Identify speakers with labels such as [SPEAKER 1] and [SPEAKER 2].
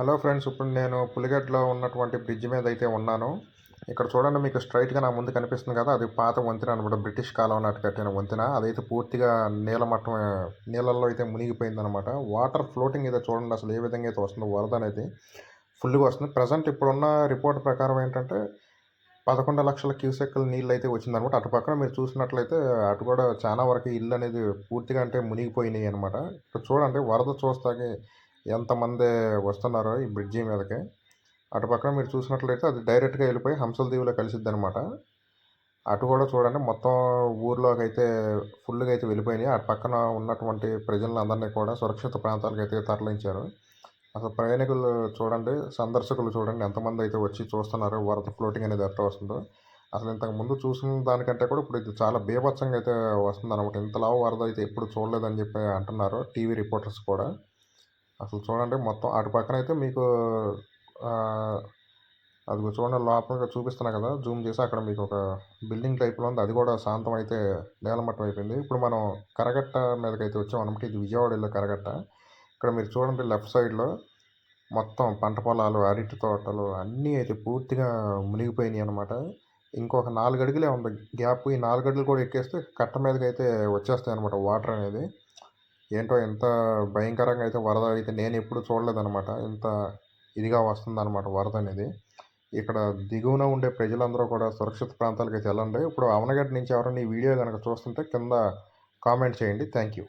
[SPEAKER 1] Hello friends ఇప్పుడు నేను పులిగడ్లో ఉన్నటువంటి బ్రిడ్జ్ మీద అయితే ఉన్నాను. ఇక్కడ చూడండి మీకు స్ట్రైట్గా నా ముందు కనిపిస్తుంది కదా అది పాత వంతెన అనమాట. బ్రిటిష్ కాలం నాటి కట్టిన వంతెన. అదైతే పూర్తిగా నీలమట్టం నీళ్ళల్లో అయితే మునిగిపోయింది అనమాట వాటర్ ఫ్లోటింగ్ అయితే చూడండి అసలు ఏ విధంగా అయితే వస్తుందో వరద అనేది ఫుల్గా వస్తుంది. ప్రజెంట్ ఇప్పుడున్న రిపోర్ట్ ప్రకారం ఏంటంటే పదకొండు లక్షల క్యూసెక్ల నీళ్ళు అయితే వచ్చిందనమాట. అటు పక్కన మీరు చూసినట్లయితే అటు కూడా చాలా వరకు ఇల్లు అనేది పూర్తిగా అంటే మునిగిపోయినాయి అనమాట. ఇక్కడ చూడండి వరద చూస్తాకి ఎంతమంది వస్తున్నారో ఈ బ్రిడ్జి మీదకి. అటు పక్కన మీరు చూసినట్లయితే అది డైరెక్ట్గా వెళ్ళిపోయి హంసల దీవిలో కలిసిద్ది అనమాట అటు కూడా చూడండి మొత్తం ఊర్లోకి అయితే ఫుల్గా అయితే వెళ్ళిపోయినాయి. అటు పక్కన ఉన్నటువంటి ప్రజలందరినీ కూడా సురక్షిత ప్రాంతాలకు అయితే తరలించారు. అసలు ప్రయాణికులు చూడండి సందర్శకులు చూడండి ఎంతమంది అయితే వచ్చి చూస్తున్నారు వరద ఫ్లోటింగ్ అనేది ఎట్లా వస్తుందో. అసలు ఇంతకు ముందు చూసిన దానికంటే కూడా ఇప్పుడు ఇది చాలా బీభత్సంగా అయితే వస్తుంది అనమాట ఇంతలా వరద అయితే ఎప్పుడు చూడలేదని చెప్పి అంటున్నారు టీవీ రిపోర్టర్స్ కూడా. అసలు చూడండి మొత్తం అటు పక్కన అయితే మీకు అది చూడండి లోపల చూపిస్తున్నా కదా జూమ్ చేసి అక్కడ మీకు ఒక బిల్డింగ్ టైప్లో ఉంది. అది కూడా శాంతం అయితే నేలమట్టం అయిపోయింది. ఇప్పుడు మనం కరగట్ట మీదకి అయితే వచ్చాం అనమాట ఇది విజయవాడ కరగట్ట. ఇక్కడ మీరు చూడండి లెఫ్ట్ సైడ్లో మొత్తం పంట పొలాలు అరటి తోటలు అన్నీ అయితే పూర్తిగా మునిగిపోయినాయి అనమాట ఇంకొక నాలుగు అడుగులే ఉంది. గ్యాప్ ఈ నాలుగు అడుగులు కూడా ఎక్కేస్తే కట్ట మీదకి అయితే వచ్చేస్తాయి అనమాట వాటర్ అనేది. ఏంటో ఎంత భయంకరంగా అయితే వరద అయితే నేను ఎప్పుడు చూడలేదన్నమాట. ఇంత ఇదిగా వస్తుందన్నమాట వరద అనేది. ఇక్కడ దిగువన ఉండే ప్రజలందరూ కూడా సురక్షిత ప్రాంతాలకు అయితే వెళ్ళండి. ఇప్పుడు అవనగడ్డ నుంచి ఎవరైనా ఈ వీడియో కనుక చూస్తుంటే కింద కామెంట్ చేయండి. Thank you